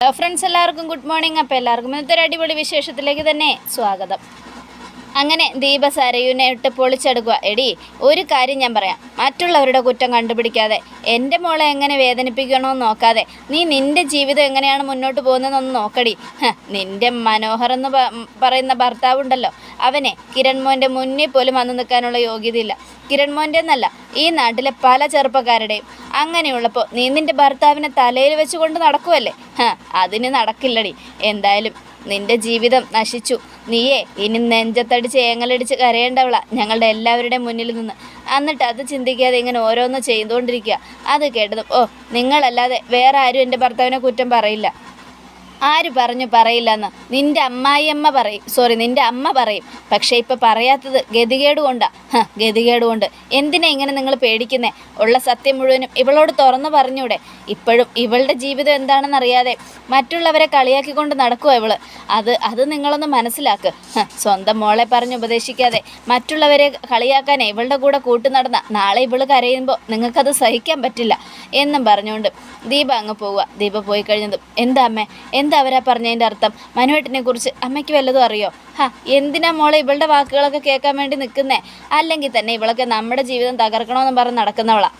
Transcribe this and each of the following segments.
Hello friends എല്ലാവർക്കും good morning അപ്പോൾ എല്ലാവർക്കും ഇന്നത്തെ ഒരു അടിപൊളി വിശേഷത്തിലേക്ക് തന്നെ സ്വാഗതം. അങ്ങനെ ദീപ സരയുനെ ഇട്ട് പൊളിച്ചെടുക്കുക. എടി ഒരു കാര്യം ഞാൻ പറയാം. മറ്റുള്ളവരുടെ കുറ്റം കണ്ടുപിടിക്കാതെ എന്റെ മോളെ എങ്ങനെ വേദനിപ്പിക്കണമെന്ന് നോക്കാതെ നീ നിന്റെ ജീവിതം എങ്ങനെയാണ് മുന്നോട്ട് പോകുന്നതെന്നൊന്ന് നോക്കടി. നിന്റെ മനോഹർ എന്ന് പറയുന്ന ഭർത്താവുണ്ടല്ലോ. അവനെ കിരൺമോന്റെ മുന്നിൽ പോലും വന്നു നിൽക്കാനുള്ള യോഗ്യതയില്ല. കിരൺ മോന്റെ എന്നല്ല ഈ നാട്ടിലെ പല ചെറുപ്പക്കാരുടെയും. അങ്ങനെയുള്ളപ്പോൾ നീ നിന്റെ ഭർത്താവിനെ തലയിൽ വെച്ചുകൊണ്ട് നടക്കുമല്ലേ അതിന് നടക്കില്ലടി. എന്തായാലും നിന്റെ ജീവിതം നശിച്ചു. നീയേ ഇനി നെഞ്ചത്തടിച്ച് ഏങ്ങലടിച്ച് കരയേണ്ടവള ഞങ്ങളുടെ എല്ലാവരുടെയും മുന്നിൽ നിന്ന്. എന്നിട്ട് അത് ചിന്തിക്കാതെ ഇങ്ങനെ ഓരോന്ന് ചെയ്തുകൊണ്ടിരിക്കുക. അത് കേട്ടതും ഓ നിങ്ങളല്ലാതെ വേറെ ആരും എന്റെ ഭർത്താവിനെ കുറ്റം പറയില്ല. ആര് പറഞ്ഞു പറയില്ലെന്ന്? നിന്റെ അമ്മായിയമ്മ പറയും. സോറി നിന്റെ അമ്മ പറയും. പക്ഷേ ഇപ്പൊ പറയാത്തത് ഗതികേട് കൊണ്ടാ. ഗതികേട് കൊണ്ട്. എന്തിനാ ഇങ്ങനെ നിങ്ങൾ പേടിക്കുന്നേ? ഉള്ള സത്യം മുഴുവനും ഇവളോട് തുറന്നു പറഞ്ഞൂടെ? ഇപ്പോഴും ഇവളുടെ ജീവിതം എന്താണെന്നറിയാതെ മറ്റുള്ളവരെ കളിയാക്കിക്കൊണ്ട് നടക്കുക ഇവൾ. അത് അത് നിങ്ങളൊന്ന് മനസ്സിലാക്ക്. സ്വന്തം മോളെ പറഞ്ഞ് ഉപദേശിക്കാതെ മറ്റുള്ളവരെ കളിയാക്കാൻ ഇവളുടെ കൂടെ കൂട്ടു നടന്ന നാളെ ഇവൾ കരയുമ്പോൾ നിങ്ങൾക്കത് സഹിക്കാൻ പറ്റില്ല എന്നും പറഞ്ഞുകൊണ്ട് ദീപ അങ്ങ് പോവുക ദീപ പോയി കഴിഞ്ഞതും എന്താ അമ്മേ? എന്താ അവരാ പറഞ്ഞതിന്റെ അർത്ഥം? മനുവേട്ടനെ കുറിച്ച് അമ്മയ്ക്ക് വല്ലതും അറിയോ? ഹാ എന്തിനാ മോളെ ഇവളുടെ വാക്കുകളൊക്കെ കേൾക്കാൻ വേണ്ടി നിൽക്കുന്നേ? അല്ലെങ്കിൽ തന്നെ ഇവളൊക്കെ നമ്മുടെ ജീവിതം തകർക്കണമെന്ന് പറഞ്ഞ് നടക്കുന്നവളാ.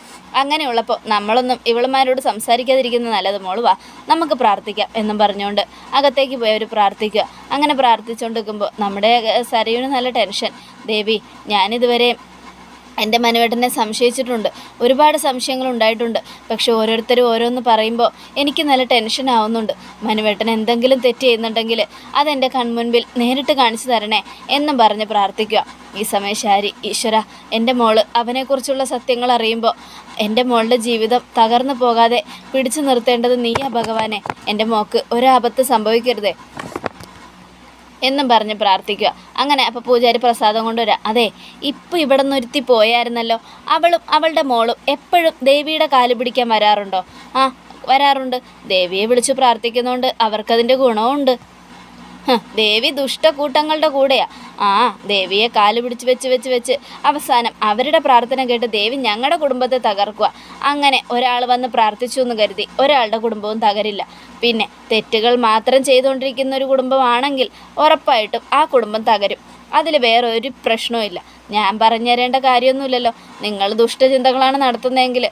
അങ്ങനെയുള്ളപ്പോൾ നമ്മളൊന്നും ഇവളുമാരോട് സംസാരിക്കാതിരിക്കുന്നത് നല്ലത് മോൾ വാ നമുക്ക് പ്രാർത്ഥിക്കാം എന്നും പറഞ്ഞുകൊണ്ട് അകത്തേക്ക് പോയി അവർ പ്രാർത്ഥിക്കുക. അങ്ങനെ പ്രാർത്ഥിച്ചുകൊണ്ട് നിൽക്കുമ്പോൾ നമ്മുടെ സരയുന് നല്ല ടെൻഷൻ. ദേവി ഞാനിതുവരെ എന്റെ മനുവേട്ടനെ സംശയിച്ചിട്ടുണ്ട്. ഒരുപാട് സംശയങ്ങൾ ഉണ്ടായിട്ടുണ്ട്. പക്ഷെ ഓരോരുത്തരും ഓരോന്ന് പറയുമ്പോൾ എനിക്ക് നല്ല ടെൻഷൻ ആവുന്നുണ്ട്. മനുവേട്ടൻ എന്തെങ്കിലും തെറ്റ് ചെയ്യുന്നുണ്ടെങ്കിൽ അതെന്റെ കൺമുൻപിൽ നേരിട്ട് കാണിച്ചു തരണേ എന്നും പറഞ്ഞ് പ്രാർത്ഥിക്കുക. ഈ സമയം ശാരി ഈശ്വര എന്റെ മോൾ അവനെക്കുറിച്ചുള്ള സത്യങ്ങൾ അറിയുമ്പോൾ എന്റെ മോളുടെ ജീവിതം തകർന്നു പോകാതെ പിടിച്ചു നിർത്തേണ്ടത് നീയാ ഭഗവാനെ. എന്റെ മോക്ക് ഒരാപത്ത് സംഭവിക്കരുതേ. എന്നും പറഞ്ഞ് പ്രാർത്ഥിക്കുക. അങ്ങനെ അപ്പോൾ പൂജാരി പ്രസാദം കൊണ്ടുവരാം അതെ ഇപ്പോൾ ഇവിടെ നിന്ന് ഒരുത്തി പോയായിരുന്നല്ലോ. അവളും അവളുടെ മോളും എപ്പോഴും ദേവിയുടെ കാൽ പിടിക്കാൻ വരാറുണ്ടോ? ആ വരാറുണ്ട്. ദേവിയെ വിളിച്ച് പ്രാർത്ഥിക്കുന്നതുകൊണ്ട് അവർക്കതിന്റെ ഗുണവുമുണ്ട് ഹ്, ദേവി ദുഷ്ടക്കൂട്ടങ്ങളുടെ കൂടെയാ. ആ ദേവിയെ കാൽ പിടിച്ച് വെച്ച് വെച്ച് വെച്ച് അവസാനം അവരുടെ പ്രാർത്ഥന കേട്ട് ദേവി ഞങ്ങളുടെ കുടുംബത്തെ തകർക്കുക അങ്ങനെ ഒരാൾ വന്ന് പ്രാർത്ഥിച്ചു എന്ന് കരുതി ഒരാളുടെ കുടുംബവും തകരില്ല. പിന്നെ തെറ്റുകൾ മാത്രം ചെയ്തുകൊണ്ടിരിക്കുന്ന ഒരു കുടുംബമാണെങ്കിൽ ഉറപ്പായിട്ടും ആ കുടുംബം തകരും. അതിൽ വേറൊരു പ്രശ്നവും ഞാൻ പറഞ്ഞു തരേണ്ട കാര്യമൊന്നുമില്ലല്ലോ. നിങ്ങൾ ദുഷ്ടചിന്തകളാണ് നടത്തുന്നതെങ്കിൽ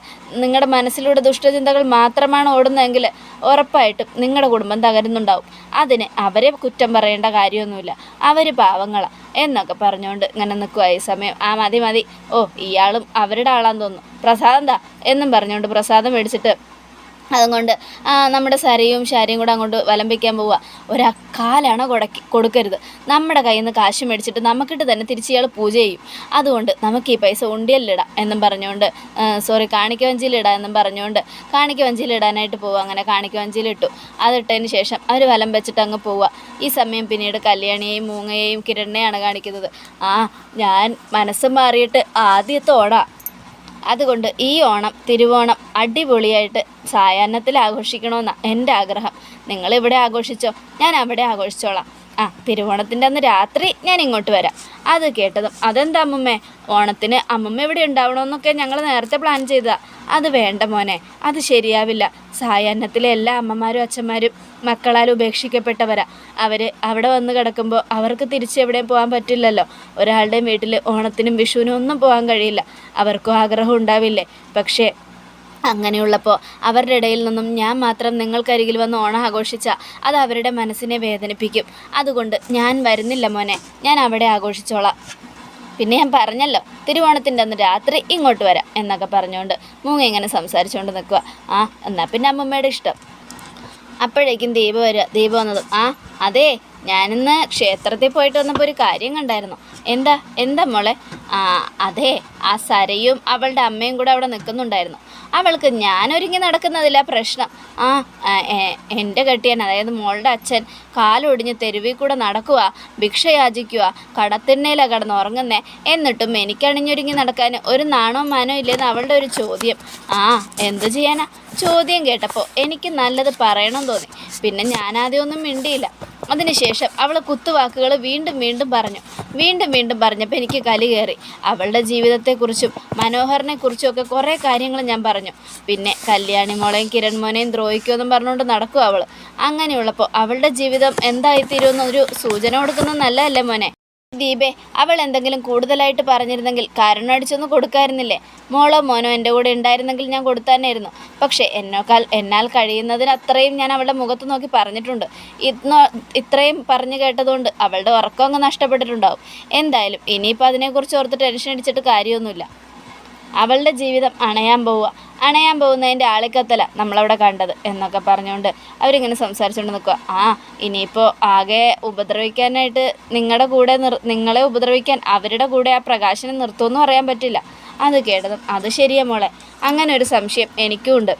നിങ്ങളുടെ മനസ്സിലൂടെ ദുഷ്ടചിന്തകൾ മാത്രമാണ് ഓടുന്നതെങ്കിൽ ഉറപ്പായിട്ടും നിങ്ങളുടെ കുടുംബം തകരുന്നുണ്ടാവും. അതിന് അവരെ കുറ്റം പറയേണ്ട കാര്യമൊന്നുമില്ല. അവർ പാവങ്ങളാണ് എന്നൊക്കെ പറഞ്ഞുകൊണ്ട് ഇങ്ങനെ നിൽക്കുക ഈ സമയം. ആ മതി മതി. ഓ ഇയാളും അവരുടെ ആളാന്ന് തോന്നുന്നു. പ്രസാദം എന്താ? എന്നും പറഞ്ഞുകൊണ്ട് പ്രസാദം മേടിച്ചിട്ട് അതുകൊണ്ട് നമ്മുടെ സരയും ശാരിയും കൂടെ അങ്ങോട്ട് വലമ്പിക്കാൻ പോവുക. ഒരക്കാലാണ് കൊടക്കി കൊടുക്കരുത്. നമ്മുടെ കയ്യിൽ നിന്ന് കാശ് മേടിച്ചിട്ട് നമുക്കിട്ട് തന്നെ തിരിച്ച് ഇയാൾ പൂജ ചെയ്യും. അതുകൊണ്ട് നമുക്ക് ഈ പൈസ ഉണ്ടിയല്ലിടാം എന്നും പറഞ്ഞുകൊണ്ട് സോറി കാണിക്ക വഞ്ചിയിലിടാം എന്നും പറഞ്ഞുകൊണ്ട് കാണിക്ക വഞ്ചിയിലിടാനായിട്ട് പോവുക. അങ്ങനെ കാണിക്ക വഞ്ചിയിലിട്ടു. അതിട്ടതിന് ശേഷം അവർ വലം വെച്ചിട്ട് അങ്ങ് പോവുക. ഈ സമയം പിന്നീട് കല്യാണിയെയും മൂങ്ങയെയും കിരണിനെയാണ് കാണിക്കുന്നത്. ആ ഞാൻ മനസ്സ് മാറിയിട്ട് ആദ്യത്തെ ഓടാ അതുകൊണ്ട് ഈ ഓണം തിരുവോണം അടിപൊളിയായിട്ട് സായാഹ്നത്തിൽ ആഘോഷിക്കണമെന്നാണ് എന്റെ ആഗ്രഹം. നിങ്ങളിവിടെ ആഘോഷിച്ചോ? ഞാൻ അവിടെ ആഘോഷിച്ചോളാം. ആ തിരുവോണത്തിന്റെ അന്ന് രാത്രി ഞാൻ ഇങ്ങോട്ട് വരാം. അത് കേട്ടതും അതെന്താ അമ്മമ്മേ? ഓണത്തിന് അമ്മമ്മ എവിടെ ഉണ്ടാവണമെന്നൊക്കെ ഞങ്ങൾ നേരത്തെ പ്ലാൻ ചെയ്തതാ. അത് വേണ്ട മോനെ അത് ശരിയാവില്ല. സായാഹ്നത്തിലെ എല്ലാ അമ്മമാരും അച്ഛന്മാരും മക്കളാൽ ഉപേക്ഷിക്കപ്പെട്ടവരാ. അവർ അവിടെ വന്ന് കിടക്കുമ്പോൾ അവർക്ക് തിരിച്ച് എവിടെയും പോകാൻ പറ്റില്ലല്ലോ. ഒരാളുടെയും വീട്ടിൽ ഓണത്തിനും വിഷുവിനും ഒന്നും പോകാൻ കഴിയില്ല. അവർക്കും ആഗ്രഹം ഉണ്ടാവില്ലേ? പക്ഷേ അങ്ങനെയുള്ളപ്പോൾ അവരുടെ ഇടയിൽ നിന്നും ഞാൻ മാത്രം നിങ്ങൾക്കരികിൽ വന്ന് ഓണം ആഘോഷിച്ച അത് അവരുടെ മനസ്സിനെ വേദനിപ്പിക്കും. അതുകൊണ്ട് ഞാൻ വരുന്നില്ല മോനെ. ഞാൻ അവിടെ ആഘോഷിച്ചോളാം. പിന്നെ ഞാൻ പറഞ്ഞല്ലോ തിരുവോണത്തിന്റെ അന്ന് രാത്രി ഇങ്ങോട്ട് വരാം എന്നൊക്കെ പറഞ്ഞുകൊണ്ട് മൂങ്ങ ഇങ്ങനെ സംസാരിച്ചുകൊണ്ട് നിൽക്കുക ആ എന്നാൽ പിന്നെ അമ്മമ്മയുടെ ഇഷ്ടം. അപ്പോഴേക്കും ദീപ വരിക. ദീപ വന്നത് ആ അതെ ഞാനിന്ന് ക്ഷേത്രത്തിൽ പോയിട്ട് വന്നപ്പോൾ ഒരു കാര്യം കണ്ടായിരുന്നു. എന്താ? എന്താ മോളെ? ആ അതെ ആ സരയും അവളുടെ അമ്മയും കൂടെ അവിടെ നിൽക്കുന്നുണ്ടായിരുന്നു. അവൾക്ക് ഞാനൊരുങ്ങി നടക്കുന്നതില്ല പ്രശ്നം. ആ എന്റെ കെട്ടിയൻ അതായത് മോളുടെ അച്ഛൻ കാലൊടിഞ്ഞ് തെരുവിൽ കൂടെ നടക്കുക ഭിക്ഷ യാചിക്കുക കടത്തിണ്ണയിലാണ് കിടന്ന് ഉറങ്ങുന്നേ. എന്നിട്ടും എനിക്കണിഞ്ഞൊരുങ്ങി നടക്കാൻ ഒരു നാണോ മാനോ ഇല്ലെന്ന് അവളുടെ ഒരു ചോദ്യം. ആ എന്ത് ചെയ്യാനാ? ചോദ്യം കേട്ടപ്പോൾ എനിക്ക് നല്ലത് പറയണം തോന്നി. പിന്നെ ഞാനാദ്യം ഒന്നും മിണ്ടിയില്ല. അതിനുശേഷം അവൾ കുത്തുവാക്കുകൾ വീണ്ടും വീണ്ടും പറഞ്ഞു. വീണ്ടും വീണ്ടും പറഞ്ഞപ്പോൾ എനിക്ക് കലി കയറി അവളുടെ ജീവിതത്തെക്കുറിച്ചും മനോഹറിനെക്കുറിച്ചും ഒക്കെ കുറേ കാര്യങ്ങൾ ഞാൻ പറഞ്ഞു. പിന്നെ കല്യാണി മോളെയും കിരൺ മോനെയും ദ്രോഹിക്കുമെന്നും പറഞ്ഞുകൊണ്ട് നടക്കും അവൾ അങ്ങനെയുള്ളപ്പോൾ അവളുടെ ജീവിതം എന്തായിത്തീരുമെന്നൊരു സൂചന കൊടുക്കുന്നത് നല്ലതല്ലേ മോനെ? ദീപേ അവൾ എന്തെങ്കിലും കൂടുതലായിട്ട് പറഞ്ഞിരുന്നെങ്കിൽ കാരണം അടിച്ചൊന്നും കൊടുക്കായിരുന്നില്ലേ? മോളോ മോനോ എന്റെ കൂടെ ഉണ്ടായിരുന്നെങ്കിൽ ഞാൻ കൊടുത്താനായിരുന്നു പക്ഷേ എന്നേക്കാൾ എന്നാൽ കഴിയുന്നതിന് അത്രയും ഞാൻ അവളുടെ മുഖത്ത് നോക്കി പറഞ്ഞിട്ടുണ്ട്. ഇന്നോ ഇത്രയും പറഞ്ഞു കേട്ടതുകൊണ്ട് അവളുടെ ഉറക്കം അങ്ങ് നഷ്ടപ്പെട്ടിട്ടുണ്ടാവും. എന്തായാലും ഇനിയിപ്പോൾ അതിനെക്കുറിച്ച് ഓർത്ത് ടെൻഷൻ അടിച്ചിട്ട് കാര്യമൊന്നുമില്ല. അവളുടെ ജീവിതം അണയാൻ പോവുക. അണയാൻ പോകുന്നതിന്റെ ആളിക്കത്തല നമ്മളവിടെ കണ്ടത് എന്നൊക്കെ പറഞ്ഞുകൊണ്ട് അവരിങ്ങനെ സംസാരിച്ചുകൊണ്ട് നിൽക്കുക ആ ഇനിയിപ്പോൾ ആകെ ഉപദ്രവിക്കാനായിട്ട് നിങ്ങളുടെ കൂടെ നിർ നിങ്ങളെ ഉപദ്രവിക്കാൻ അവരുടെ കൂടെ ആ പ്രകാശനെ നിർത്തുമെന്നും പറയാൻ പറ്റില്ല. അത് കേട്ടതും അത് ശരിയാ മോളെ. അങ്ങനെ ഒരു സംശയം എനിക്കും ഉണ്ട്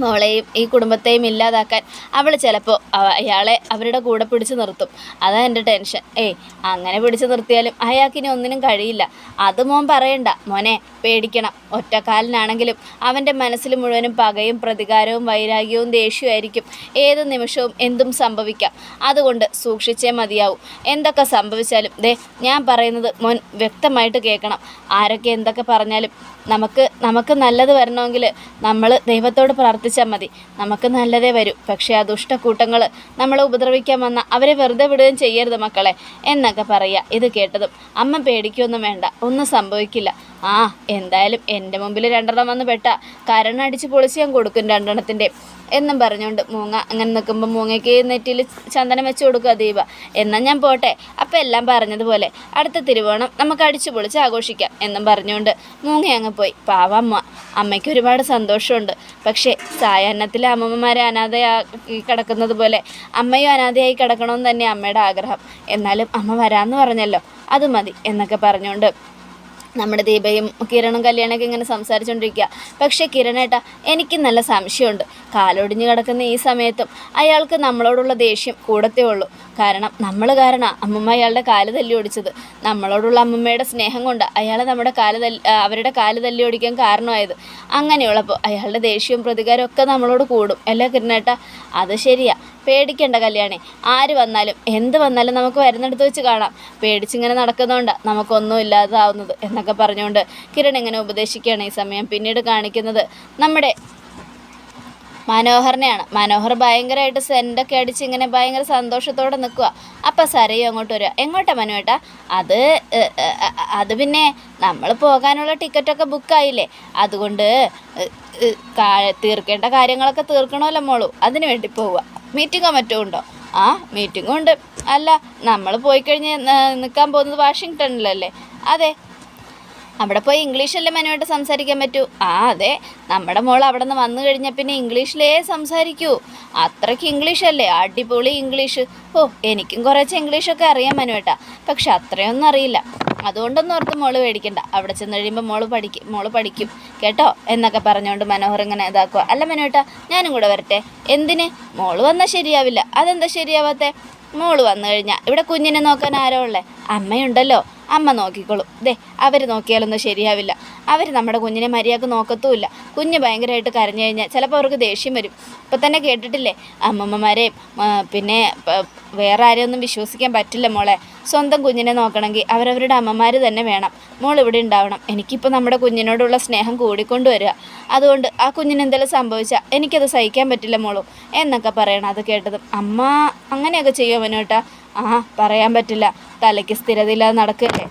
മോളെയും ഈ കുടുംബത്തെയും ഇല്ലാതാക്കാൻ അവൾ ചിലപ്പോൾ അയാളെ അവരുടെ കൂടെ പിടിച്ചു നിർത്തും. അതാ എന്റെ ടെൻഷൻ. ഏയ് അങ്ങനെ പിടിച്ചു നിർത്തിയാലും അയാൾക്കിനി ഒന്നിനും കഴിയില്ല. അത് മോൻ പറയണ്ട. മോനെ പേടിക്കണം. ഒറ്റക്കാലിനാണെങ്കിലും അവന്റെ മനസ്സിൽ മുഴുവനും പകയും പ്രതികാരവും വൈരാഗ്യവും ദേഷ്യമായിരിക്കും. ഏത് നിമിഷവും എന്തും സംഭവിക്കാം. അതുകൊണ്ട് സൂക്ഷിച്ചേ മതിയാവും. എന്തൊക്കെ സംഭവിച്ചാലും ദേ ഞാൻ പറയുന്നത് മോൻ വ്യക്തമായിട്ട് കേൾക്കണം. ആരൊക്കെ എന്തൊക്കെ പറഞ്ഞാലും നമുക്ക് നമുക്ക് നല്ലത് വരണമെങ്കിൽ നമ്മൾ ദൈവത്തോട് പ്രാർത്ഥിച്ചാൽ മതി. നമുക്ക് നല്ലതേ വരൂ. പക്ഷേ ആ ദുഷ്ടക്കൂട്ടങ്ങൾ നമ്മളെ ഉപദ്രവിക്കാൻ വന്ന അവരെ വെറുതെ വിടുകയും ചെയ്യരുത് മക്കളെ എന്നൊക്കെ പറയുക. ഇത് കേട്ടതും അമ്മ പേടിക്കൊന്നും വേണ്ട. ഒന്നും സംഭവിക്കില്ല. ആ എന്തായാലും എന്റെ മുമ്പിൽ രണ്ടെണ്ണം വന്ന് പെട്ട. കരണടിച്ച് പൊളിച്ച് ഞാൻ കൊടുക്കും രണ്ടെണ്ണത്തിന്റെ എന്നും പറഞ്ഞുകൊണ്ട് മൂങ്ങ അങ്ങനെ നിൽക്കുമ്പോൾ മൂങ്ങയ്ക്ക് നെറ്റിയിൽ ചന്ദനം വെച്ച് കൊടുക്കുക ദീപ. എന്നാൽ ഞാൻ പോട്ടെ. അപ്പം എല്ലാം പറഞ്ഞതുപോലെ അടുത്ത തിരുവോണം നമുക്ക് അടിച്ചു പൊളിച്ച് ആഘോഷിക്കാം എന്നും പറഞ്ഞുകൊണ്ട് മൂങ്ങ അങ്ങ് പോയി. പാവമ്മ അമ്മയ്ക്ക് ഒരുപാട് സന്തോഷമുണ്ട്. പക്ഷേ സായാഹ്നത്തിലെ അമ്മമ്മമാരെ അനാഥയായി കിടക്കുന്നത് പോലെ അമ്മയും അനാഥയായി കിടക്കണമെന്ന് തന്നെ അമ്മയുടെ ആഗ്രഹം. എന്നാലും അമ്മ വരാമെന്ന് പറഞ്ഞല്ലോ. അത് മതി എന്നൊക്കെ പറഞ്ഞുകൊണ്ട് നമ്മുടെ ദീപയും കിരണും കല്യാണമൊക്കെ ഇങ്ങനെ സംസാരിച്ചുകൊണ്ടിരിക്കുക പക്ഷേ കിരണേട്ടാ എനിക്ക് നല്ല സംശയമുണ്ട്. കാലൊടിഞ്ഞ് കിടക്കുന്ന ഈ സമയത്തും അയാൾക്ക് നമ്മളോടുള്ള ദേഷ്യം കൂടത്തേ ഉള്ളൂ. കാരണം നമ്മൾ കാരണം അമ്മമ്മ അയാളുടെ കാൽ തല്ലി ഓടിച്ചത്. നമ്മളോടുള്ള അമ്മമ്മയുടെ സ്നേഹം കൊണ്ട് അയാൾ നമ്മുടെ കാൽ തല്ലി അവരുടെ കാൽ തല്ലി ഓടിക്കാൻ കാരണമായത്. അങ്ങനെയുള്ളപ്പോൾ അയാളുടെ ദേഷ്യവും പ്രതികാരവും ഒക്കെ നമ്മളോട് കൂടും. അല്ല കിരണേട്ടാ? അത് ശരിയാ. പേടിക്കേണ്ട കല്യാണേ. ആര് വന്നാലും എന്ത് വന്നാലും നമുക്ക് വരുന്നെടുത്ത് വെച്ച് കാണാം. പേടിച്ചിങ്ങനെ നടക്കുന്നതുകൊണ്ടാണ് നമുക്കൊന്നും ഇല്ലാതാവുന്നത് എന്നൊക്കെ പറഞ്ഞുകൊണ്ട് കിരൺ ഇങ്ങനെ ഉപദേശിക്കുകയാണ് ഈ സമയം പിന്നീട് കാണിക്കുന്നത്. നമ്മുടെ മനോഹറിനെയാണ് മനോഹർ ഭയങ്കരമായിട്ട് സെന്റൊക്കെ അടിച്ച് ഇങ്ങനെ ഭയങ്കര സന്തോഷത്തോടെ നിൽക്കുക അപ്പം സരയും അങ്ങോട്ട് വരിക. എങ്ങോട്ടാ മനുവേട്ടാ? അത് അത് പിന്നെ നമ്മൾ പോകാനുള്ള ടിക്കറ്റൊക്കെ ബുക്കായില്ലേ? അതുകൊണ്ട് തീർക്കേണ്ട കാര്യങ്ങളൊക്കെ തീർക്കണമല്ലോ മോളൂ. അതിന് വേണ്ടി പോവുക. മീറ്റിങ്ങോ മറ്റോ ഉണ്ടോ? ആ മീറ്റിങ്ങും ഉണ്ട്. അല്ല നമ്മൾ പോയി കഴിഞ്ഞ് നിൽക്കാൻ പോകുന്നത് വാഷിങ്ടണിലല്ലേ അതെ അവിടെ പോയി ഇംഗ്ലീഷല്ലേ മനുവായിട്ട് സംസാരിക്കാൻ പറ്റൂ? ആ അതെ. നമ്മുടെ മോൾ അവിടെ നിന്ന് വന്നു കഴിഞ്ഞാൽ പിന്നെ ഇംഗ്ലീഷിലേ സംസാരിക്കൂ. അത്രയ്ക്ക് ഇംഗ്ലീഷല്ലേ? അടിപൊളി ഇംഗ്ലീഷ്. ഓ എനിക്കും കുറച്ച് ഇംഗ്ലീഷൊക്കെ അറിയാം മനുവേട്ടാ പക്ഷെ അത്രയൊന്നും അറിയില്ല. അതുകൊണ്ടൊന്നും ഓർത്ത് മോൾ പേടിക്കണ്ട. അവിടെ ചെന്ന് കഴിയുമ്പോൾ മോൾ പഠിക്കും മോൾ പഠിക്കും. കേട്ടോ? എന്നൊക്കെ പറഞ്ഞുകൊണ്ട് മനോഹർ ഇങ്ങനെ ഇതാക്കുക അല്ല മനുവേട്ടാ ഞാനും കൂടെ വരട്ടെ. എന്തിന്? മോൾ വന്നാൽ ശരിയാവില്ല. അതെന്താ ശരിയാവാത്തേ? മോൾ വന്നു കഴിഞ്ഞാൽ ഇവിടെ കുഞ്ഞിനെ നോക്കാൻ ആരോ ഉള്ളേ? അമ്മയുണ്ടല്ലോ. അമ്മ നോക്കിക്കോളും. ദേ അവർ നോക്കിയാലൊന്നും ശരിയാവില്ല. അവർ നമ്മുടെ കുഞ്ഞിനെ മര്യാദയ്ക്ക് നോക്കത്തുമില്ല. കുഞ്ഞ് ഭയങ്കരമായിട്ട് കരഞ്ഞു കഴിഞ്ഞാൽ ചിലപ്പോൾ അവർക്ക് ദേഷ്യം വരും. ഇപ്പം തന്നെ കേട്ടിട്ടില്ലേ? അമ്മമ്മമാരെയും പിന്നെ വേറെ ആരെയൊന്നും വിശ്വസിക്കാൻ പറ്റില്ല മോളെ. സ്വന്തം കുഞ്ഞിനെ നോക്കണമെങ്കിൽ അവരവരുടെ അമ്മമാർ തന്നെ വേണം. മോൾ ഇവിടെ ഉണ്ടാവണം. എനിക്കിപ്പോൾ നമ്മുടെ കുഞ്ഞിനോടുള്ള സ്നേഹം കൂടിക്കൊണ്ട് വരിക. അതുകൊണ്ട് ആ കുഞ്ഞിന് എന്തെങ്കിലും സംഭവിച്ചാൽ എനിക്കത് സഹിക്കാൻ പറ്റില്ല മോളോ. എന്നൊക്കെ പറയണം അത് കേട്ടതും. അമ്മ അങ്ങനെയൊക്കെ ചെയ്യുമോ മനോട്ടാ ആ പറയാൻ പറ്റില്ല. തലയ്ക്ക് സ്ഥിരതയില്ലാതെ നടക്കല്ലേ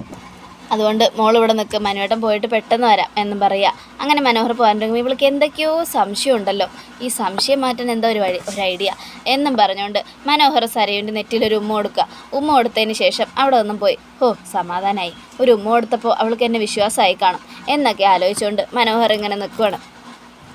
അതുകൊണ്ട് മോൾ ഇവിടെ നിൽക്കും മനുവേട്ടൻ പോയിട്ട് പെട്ടെന്ന് വരാം എന്നും പറയുക അങ്ങനെ മനോഹർ തുടങ്ങുമ്പോൾ ഇവൾക്ക് എന്തൊക്കെയോ സംശയം ഉണ്ടല്ലോ ഈ സംശയം മാറ്റാൻ എന്തോ ഒരു വഴി? ഒരു ഐഡിയ. എന്നും പറഞ്ഞുകൊണ്ട് മനോഹർ സരയുണ്ട് നെറ്റിലൊരു ഉമ്മ കൊടുക്കുക. ഉമ്മ കൊടുത്തതിന് ശേഷം അവിടെ ഒന്നും പോയി. ഓ സമാധാനമായി ഒരു ഉമ്മ കൊടുത്തപ്പോൾ അവൾക്ക് എന്നെ വിശ്വാസമായി കാണും. എന്നൊക്കെ ആലോചിച്ചുകൊണ്ട് മനോഹർ ഇങ്ങനെ നിൽക്കുകയാണ്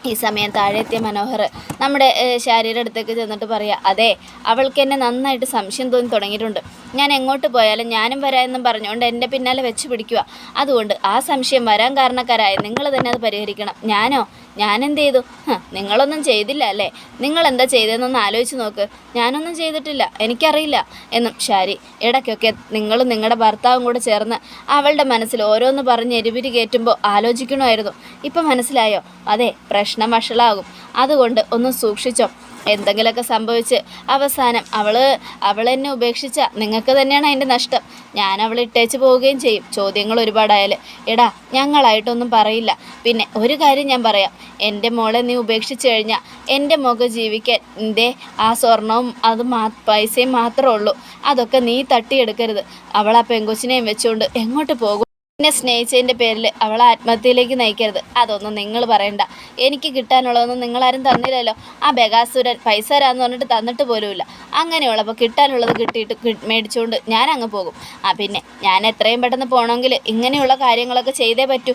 ഈ സമയം താഴെത്തിയ മനോഹർ നമ്മുടെ ശാരിയുടെ അടുത്തേക്ക് ചെന്നിട്ട് പറയുക അതെ അവൾക്ക് എന്നെ നന്നായിട്ട് സംശയം തോന്നി തുടങ്ങിയിട്ടുണ്ട്. ഞാൻ എങ്ങോട്ട് പോയാലും ഞാനും വരാമെന്നും പറഞ്ഞുകൊണ്ട് എന്റെ പിന്നാലെ വെച്ച് പിടിക്കുക അതുകൊണ്ട് ആ സംശയം വരാൻ കാരണക്കാരായ നിങ്ങൾ തന്നെ അത് പരിഹരിക്കണം. ഞാനോ ഞാൻ എന്ത് ചെയ്തു നിങ്ങളൊന്നും ചെയ്തില്ല അല്ലേ? നിങ്ങൾ എന്താ ചെയ്തതെന്നൊന്ന് ആലോചിച്ച് നോക്ക്. ഞാനൊന്നും ചെയ്തിട്ടില്ല. എനിക്കറിയില്ല. എന്നും ശാരി. ഇടയ്ക്കൊക്കെ നിങ്ങളും നിങ്ങളുടെ ഭർത്താവും കൂടെ ചേർന്ന് അവളുടെ മനസ്സിൽ ഓരോന്ന് പറഞ്ഞ് എരിപിരി കയറ്റുമ്പോൾ ആലോചിക്കണമായിരുന്നു. ഇപ്പം മനസ്സിലായോ? അതെ പ്രശ്നം വഷളാകും. അതുകൊണ്ട് ഒന്ന് സൂക്ഷിച്ചോ. എന്തെങ്കിലുമൊക്കെ സംഭവിച്ച് അവസാനം അവൾ അവളെന്നെ ഉപേക്ഷിച്ച നിങ്ങൾക്ക് തന്നെയാണ് അതിന്റെ നഷ്ടം. ഞാൻ അവളെ ഇട്ടേച്ച് പോവുകയും ചെയ്യും. ചോദ്യങ്ങൾ ഒരുപാടായാൽ എടാ ഞങ്ങളായിട്ടൊന്നും പറയില്ല. പിന്നെ ഒരു കാര്യം ഞാൻ പറയാം. എന്റെ മോളെ നീ ഉപേക്ഷിച്ച് കഴിഞ്ഞാൽ എന്റെ മുഖം ജീവിക്കാൻ എന്റെ ആ സ്വർണവും അത് മാ പൈസയും മാത്രമേ ഉള്ളൂ. അതൊക്കെ നീ തട്ടിയെടുക്കരുത്. അവൾ ആ പെങ്കൊച്ചിനെയും വെച്ചുകൊണ്ട് എങ്ങോട്ട് പോകും? എന്നെ സ്നേഹിച്ചതിന്റെ പേരിൽ അവളെ ആത്മഹത്യയിലേക്ക് നയിക്കരുത്. അതൊന്നും നിങ്ങൾ പറയണ്ട. എനിക്ക് കിട്ടാനുള്ളതൊന്നും നിങ്ങളാരും തന്നില്ലല്ലോ. ആ ബഗാസുരൻ പൈസ തരാമെന്ന് പറഞ്ഞിട്ട് തന്നിട്ട് പോലുമില്ല. അങ്ങനെയുള്ളപ്പോൾ കിട്ടാനുള്ളത് കിട്ടിയിട്ട് മേടിച്ചുകൊണ്ട് ഞാൻ അങ്ങ് പോകും. ആ പിന്നെ ഞാൻ എത്രയും പെട്ടെന്ന് പോകണമെങ്കിൽ ഇങ്ങനെയുള്ള കാര്യങ്ങളൊക്കെ ചെയ്തേ പറ്റൂ.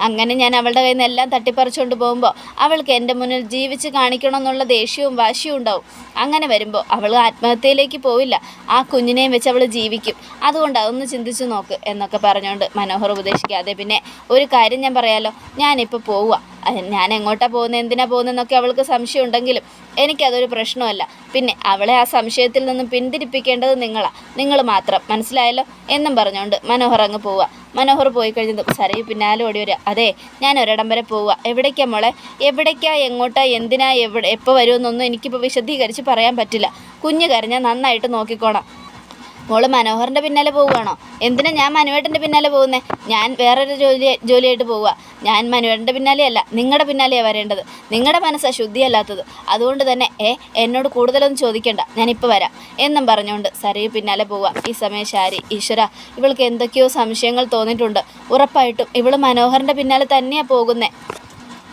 അങ്ങനെ ഞാൻ അവളുടെ കയ്യിൽ നിന്ന് എല്ലാം തട്ടിപ്പറിച്ചുകൊണ്ട് പോകുമ്പോൾ അവൾക്ക് എന്റെ മുന്നിൽ ജീവിച്ച് കാണിക്കണം എന്നുള്ള ദേഷ്യവും വാശിയും ഉണ്ടാവും. അങ്ങനെ വരുമ്പോൾ അവൾ ആത്മഹത്യയിലേക്ക് പോവില്ല. ആ കുഞ്ഞിനെയും വെച്ച് അവൾ ജീവിക്കും. അതുകൊണ്ട് അതൊന്ന് ചിന്തിച്ചു നോക്ക് എന്നൊക്കെ പറഞ്ഞുകൊണ്ട് മനോഹർ ഉപദേശിക്കാതെ പിന്നെ ഒരു കാര്യം ഞാൻ പറയാമല്ലോ ഞാനിപ്പോൾ പോവുക ഞാൻ എങ്ങോട്ടാണ് പോകുന്നത് എന്തിനാണ് പോകുന്നതെന്നൊക്കെ അവൾക്ക് സംശയം ഉണ്ടെങ്കിലും എനിക്കതൊരു പ്രശ്നമല്ല. പിന്നെ അവളെ ആ സംശയത്തിൽ നിന്നും പിന്തിരിപ്പിക്കേണ്ടത് നിങ്ങളാണ് നിങ്ങൾ മാത്രം. മനസ്സിലായല്ലോ? എന്നും പറഞ്ഞുകൊണ്ട് മനോഹർ അങ്ങ് പോവുക മനോഹർ പോയി കഴിഞ്ഞതും സരയു പിന്നാലെ ഓടി വരിക. അതെ ഞാൻ ഒരിടം വരെ പോവുക എവിടേക്കാ മോളെ? എവിടേക്കാ? എങ്ങോട്ടാ? എന്തിനാ? എവിടെ? എപ്പോൾ വരുമെന്നൊന്നും എനിക്കിപ്പോൾ വിശദീകരിച്ച് പറയാൻ പറ്റില്ല. കുഞ്ഞ് കരഞ്ഞാൽ നന്നായിട്ട് നോക്കിക്കോണം. മോൾ മനോഹറിന്റെ പിന്നാലെ പോവുകയാണോ? എന്തിനാ ഞാൻ മനുവേട്ടന്റെ പിന്നാലെ പോകുന്നത് ഞാൻ വേറൊരു ജോലി ജോലിയായിട്ട് പോവുക. ഞാൻ മനുവേട്ടന്റെ പിന്നാലെയല്ല നിങ്ങളുടെ പിന്നാലെയാണ് വരേണ്ടത്. നിങ്ങളുടെ മനസ്സാണ് ശുദ്ധിയല്ലാത്തത്. അതുകൊണ്ട് തന്നെ ഏ എന്നോട് കൂടുതലൊന്നും ചോദിക്കേണ്ട. ഞാനിപ്പോൾ വരാം. എന്നും പറഞ്ഞുകൊണ്ട് സരയു പിന്നാലെ പോവുക. ഈ സമയം ശാരി ഈശ്വര ഇവൾക്ക് എന്തൊക്കെയോ സംശയങ്ങൾ തോന്നിയിട്ടുണ്ട്. ഉറപ്പായിട്ടും ഇവൾ മനോഹറിന്റെ പിന്നാലെ തന്നെയാണ് പോകുന്നേ.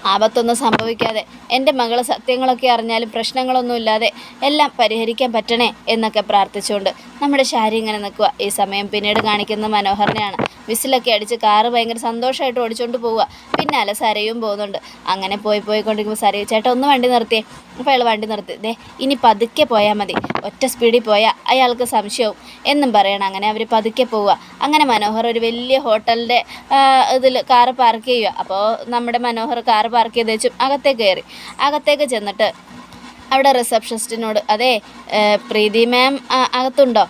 ആപത്തൊന്നും സംഭവിക്കാതെ എന്റെ മകൾ സത്യങ്ങളൊക്കെ അറിഞ്ഞാലും പ്രശ്നങ്ങളൊന്നും ഇല്ലാതെ എല്ലാം പരിഹരിക്കാൻ പറ്റണേ എന്നൊക്കെ പ്രാർത്ഥിച്ചുകൊണ്ട് നമ്മുടെ ശാരി ഇങ്ങനെ നിൽക്കുക ഈ സമയം പിന്നീട് കാണിക്കുന്ന മനോഹരനെയാണ്. വിസിലൊക്കെ അടിച്ച് കാറ് ഭയങ്കര സന്തോഷമായിട്ട് ഓടിച്ചുകൊണ്ട് പോവുക. പിന്നാലെ സരയും പോകുന്നുണ്ട്. അങ്ങനെ പോയി പോയിക്കൊണ്ടിരിക്കുമ്പോൾ സരയു ചേട്ടാ ഒന്ന് വണ്ടി നിർത്തിയേ. അപ്പോൾ അയാൾ വണ്ടി നിർത്തി. ദേ ഇനി പതുക്കെ പോയാൽ മതി. ഒറ്റ സ്പീഡിൽ പോയാൽ അയാൾക്ക് സംശയവും. എന്നും പറയണം അങ്ങനെ അവർ പതുക്കെ പോവുക. അങ്ങനെ മനോഹർ ഒരു വലിയ ഹോട്ടലിന്റെ ഇതിൽ കാറ് പാർക്ക് ചെയ്യുക. അപ്പോൾ നമ്മുടെ മനോഹർ കാറ് പാർക്ക് ചെയ്ത് വെച്ചും. അകത്തേക്ക് കയറി. അകത്തേക്ക് ചെന്നിട്ട് അവിടെ റിസപ്ഷനിസ്റ്റിനോട് അതെ പ്രീതി മാം അകത്തുണ്ടോ?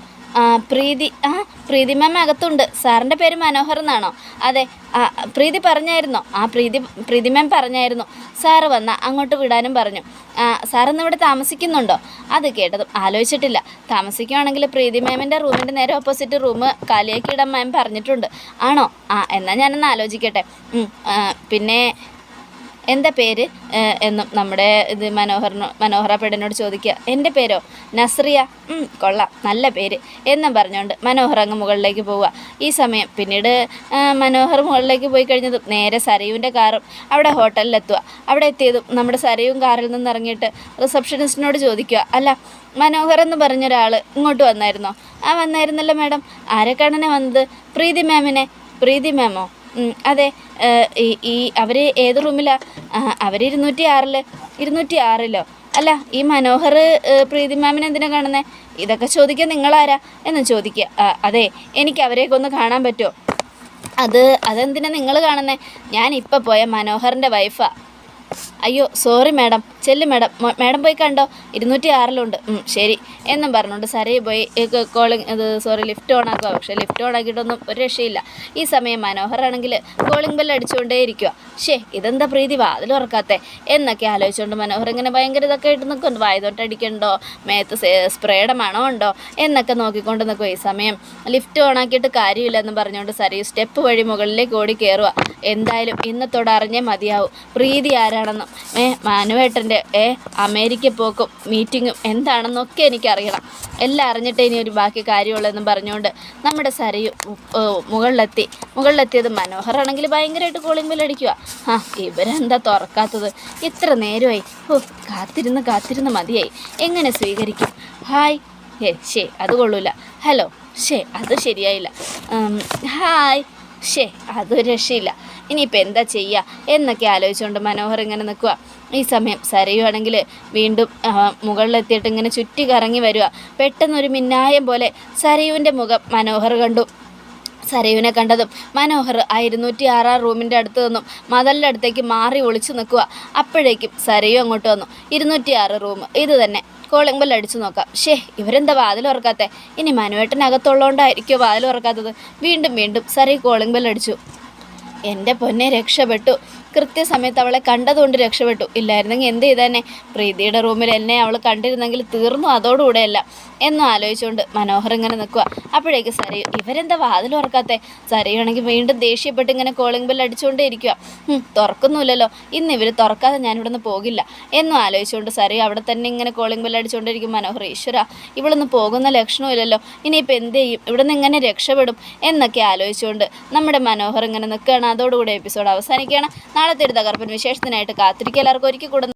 പ്രീതി ആ പ്രീതി മാം അകത്തുണ്ട്. സാറിന്റെ പേര് മനോഹർ എന്നാണോ? അതെ പ്രീതി പറഞ്ഞായിരുന്നോ? ആ പ്രീതി പ്രീതി മാം പറഞ്ഞായിരുന്നു. സാറ് വന്ന അങ്ങോട്ട് വിടാനും പറഞ്ഞു. സാറിന്ന് ഇവിടെ താമസിക്കുന്നുണ്ടോ? അത് കേട്ടതും ആലോചിച്ചിട്ടില്ല. താമസിക്കുവാണെങ്കിൽ പ്രീതി മാമിന്റെ റൂമിന്റെ നേരെ ഓപ്പോസിറ്റ് റൂം കാലിയാക്കി ഇടാൻ മാം പറഞ്ഞിട്ടുണ്ട്. ആണോ? ആ എന്നാൽ ഞാനൊന്ന് ആലോചിക്കട്ടെ. പിന്നെ എന്താ പേര്? എന്ന് നമ്മുടെ ഇത് മനോഹറിനോ മനോഹര പെടനോട് ചോദിക്കുക എന്റെ പേരോ? നസ്രിയ. കൊള്ളാം നല്ല പേര്. എന്നും പറഞ്ഞുകൊണ്ട് മനോഹർ അങ്ങ് മുകളിലേക്ക് പോവുക. ഈ സമയം പിന്നീട് മനോഹർ മുകളിലേക്ക് പോയി കഴിഞ്ഞതും നേരെ സരയുവിന്റെ കാറും അവിടെ ഹോട്ടലിലെത്തുക അവിടെ എത്തിയതും നമ്മുടെ സരയും കാറിൽ നിന്ന് ഇറങ്ങിയിട്ട് റിസപ്ഷനിസ്റ്റിനോട് ചോദിക്കുക അല്ല മനോഹർ എന്ന് പറഞ്ഞൊരാൾ ഇങ്ങോട്ട് വന്നായിരുന്നോ? ആ വന്നായിരുന്നല്ലോ മാഡം. ആരെ വന്നത്? പ്രീതി മാമിനെ. പ്രീതി മാമോ? അതെ ഈ അവർ ഏത് റൂമിലാണ് അവർ ഇരുന്നൂറ്റി ആറിൽ ഇരുന്നൂറ്റി ആറിലോ അല്ല ഈ മനോഹർ പ്രീതി മാമിനെ എന്തിനാ കാണുന്നത് ഇതൊക്കെ ചോദിക്കുക നിങ്ങളാരാ? എന്ന് ചോദിക്കുക. അതെ എനിക്ക് അവരെയൊക്കെ ഒന്ന് കാണാൻ പറ്റുമോ? അത് അതെന്തിനാ നിങ്ങൾ കാണുന്നേ? ഞാൻ ഇപ്പം പോയ മനോഹറിന്റെ വൈഫാ അയ്യോ സോറി മാഡം ചെല്ലു മാഡം മാഡം പോയി കണ്ടോ? ഇരുന്നൂറ്റി ആറിലുണ്ട് ശരി. എന്നും പറഞ്ഞുകൊണ്ട് സരയി പോയി കോളിംഗ് ഇത് സോറി ലിഫ്റ്റ് ഓൺ ആക്കുക. പക്ഷേ ലിഫ്റ്റ് ഓൺ ആക്കിയിട്ടൊന്നും ഒരു രക്ഷയില്ല. ഈ സമയം മനോഹറാണെങ്കിൽ കോളിംഗ് ബെല്ല് അടിച്ചുകൊണ്ടേ ഇരിക്കുക. ഷേ ഇതെന്താ പ്രീതി? വാതിൽ ഉറക്കാത്തേ എന്നൊക്കെ ആലോചിച്ചുകൊണ്ട് മനോഹർ ഇങ്ങനെ ഭയങ്കര ഇതൊക്കെ ആയിട്ട് നിൽക്കുന്നുണ്ട് വായതൊട്ടടിക്കണ്ടോ മേത്ത് സ്പ്രേയുടെ ഉണ്ടോ? എന്നൊക്കെ നോക്കിക്കൊണ്ട് നിൽക്കുക ഈ സമയം. ലിഫ്റ്റ് ഓൺ ആക്കിയിട്ട് കാര്യമില്ലെന്ന് പറഞ്ഞുകൊണ്ട് സരി സ്റ്റെപ്പ് വഴി മുകളിലേക്ക് ഓടി കയറുക എന്തായാലും ഇന്നത്തോടെ അറിഞ്ഞേ മതിയാവും. പ്രീതി ആരാണെന്നും? ഏ മാനുവേട്ടന്റെ ഏ അമേരിക്ക പോക്കും മീറ്റിങ്ങും എന്താണെന്നൊക്കെ എനിക്കറിയണം. എല്ലാം അറിഞ്ഞിട്ട് ഇനി ഒരു ബാക്കി കാര്യമുള്ളതെന്നും പറഞ്ഞുകൊണ്ട് നമ്മുടെ സരയു മുകളിലെത്തി. മുകളിലെത്തിയത് മനോഹറാണെങ്കിൽ ഭയങ്കരമായിട്ട് കോളിംഗ് ബെൽ അടിക്കുക. ആ ഇവരെന്താ തുറക്കാത്തത്? ഇത്ര നേരമായി. ഓ കാത്തിരുന്ന് കാത്തിരുന്ന് മതിയായി. എങ്ങനെ സ്വീകരിക്കും? ഹായ്. ഏ ശേ അത് കൊള്ളൂല. ഹലോ ശേ അത് ശരിയായില്ല. ഹായ്. ഷേ അതൊരു രക്ഷയില്ല. ഇനിയിപ്പോൾ എന്താ ചെയ്യുക എന്നൊക്കെ ആലോചിച്ചുകൊണ്ട് മനോഹർ ഇങ്ങനെ നിൽക്കുക ഈ സമയം സരയുവാണെങ്കിൽ വീണ്ടും മുകളിലെത്തിയിട്ട് ഇങ്ങനെ ചുറ്റി കറങ്ങി വരിക പെട്ടെന്നൊരു മിന്നായം പോലെ സരയുവിന്റെ മുഖം മനോഹർ കണ്ടു. സരയുവിനെ കണ്ടതും മനോഹർ ആ ഇരുന്നൂറ്റി ആറാം റൂമിന്റെ അടുത്ത് നിന്നും മതലിന്റെ അടുത്തേക്ക് മാറി ഒളിച്ചു നിൽക്കുക അപ്പോഴേക്കും സരയു അങ്ങോട്ട് വന്നു. ഇരുന്നൂറ്റി ആറ് റൂം. ഇത് തന്നെ. കോളിംഗ് ബെൽ അടിച്ചു നോക്കാം. ഷേ ഇവരെന്താ വാതിൽ ഉറക്കാത്തെ ഇനി മനുവേട്ടനകത്തുള്ളതുകൊണ്ടായിരിക്കുമോ വാതിൽ ഉറക്കാത്തത് വീണ്ടും വീണ്ടും സറി കോളിംഗ് ബെൽ അടിച്ചു. എന്റെ പൊന്നെ രക്ഷപ്പെട്ടു. കൃത്യസമയത്ത് അവളെ കണ്ടതുകൊണ്ട് രക്ഷപ്പെട്ടു. ഇല്ലായിരുന്നെങ്കിൽ എന്ത് ചെയ്തേനെ? പ്രീതിയുടെ റൂമിൽ എന്നെ അവൾ കണ്ടിരുന്നെങ്കിൽ തീർന്നു അതോടുകൂടെയല്ല എന്നും ആലോചിച്ചുകൊണ്ട് മനോഹർ ഇങ്ങനെ നിൽക്കുക അപ്പോഴേക്ക് സരയു ഇവരെന്താ വാതിൽ തുറക്കാത്തെ? സരയുവാണെങ്കിൽ വീണ്ടും ദേഷ്യപ്പെട്ട് ഇങ്ങനെ കോളിംഗ് ബെൽ അടിച്ചുകൊണ്ടേ ഇരിക്കുക തുറക്കുന്നില്ലല്ലോ ഇന്ന് ഇവർ തുറക്കാതെ ഞാനിവിടുന്ന് പോകില്ല. എന്നും ആലോചിച്ചുകൊണ്ട് സരയു അവിടെ തന്നെ ഇങ്ങനെ കോളിംഗ് ബെൽ അടിച്ചുകൊണ്ടിരിക്കും മനോഹർ ഈശ്വര ഇവിടുന്ന് പോകുന്ന ലക്ഷണമില്ലല്ലോ ഇനിയിപ്പോൾ എന്ത് ചെയ്യും? ഇവിടുന്ന് ഇങ്ങനെ രക്ഷപ്പെടും? എന്നൊക്കെ ആലോചിച്ചുകൊണ്ട് നമ്മുടെ മനോഹർ ഇങ്ങനെ നിൽക്കുകയാണ്. അതോടുകൂടി എപ്പിസോഡ് അവസാനിക്കുകയാണ്. നാളത്തെ ഒരു തകർപ്പൻ വിശേഷത്തിനായിട്ട് കാത്തിരിക്കുക. എല്ലാവർക്കും ഒരിക്കൽ കൂടെ